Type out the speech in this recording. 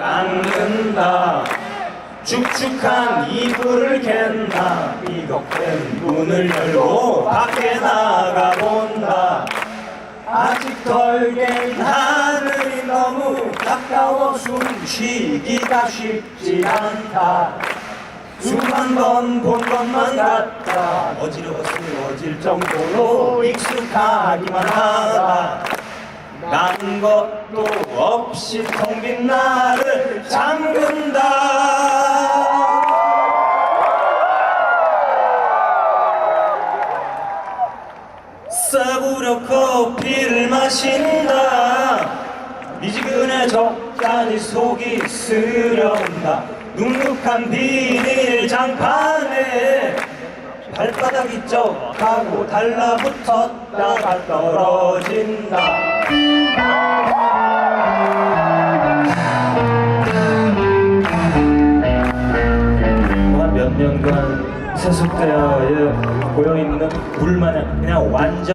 닦는다. 축축한 이불을 캔다. 삐걱된 문을 열고 밖에 나가 본다. 아직 덜갠 하늘이 너무 가까워 숨쉬기가 쉽지 않다. 수만 번 본 것만 같다. 어지러워 쓰러질 정도로 익숙하기만 하다. 난 것도 없 이 텅 빈 나를 잠근다. 싸구려 커피를 마신다. 미지근해 적잖이 속이 쓰려온다. 눅눅한 비닐 장판에 발바닥이 쩍하고 달라붙었다가 떨어진다 몇 년간 세속되어 고여 있는 불만을 그냥 완전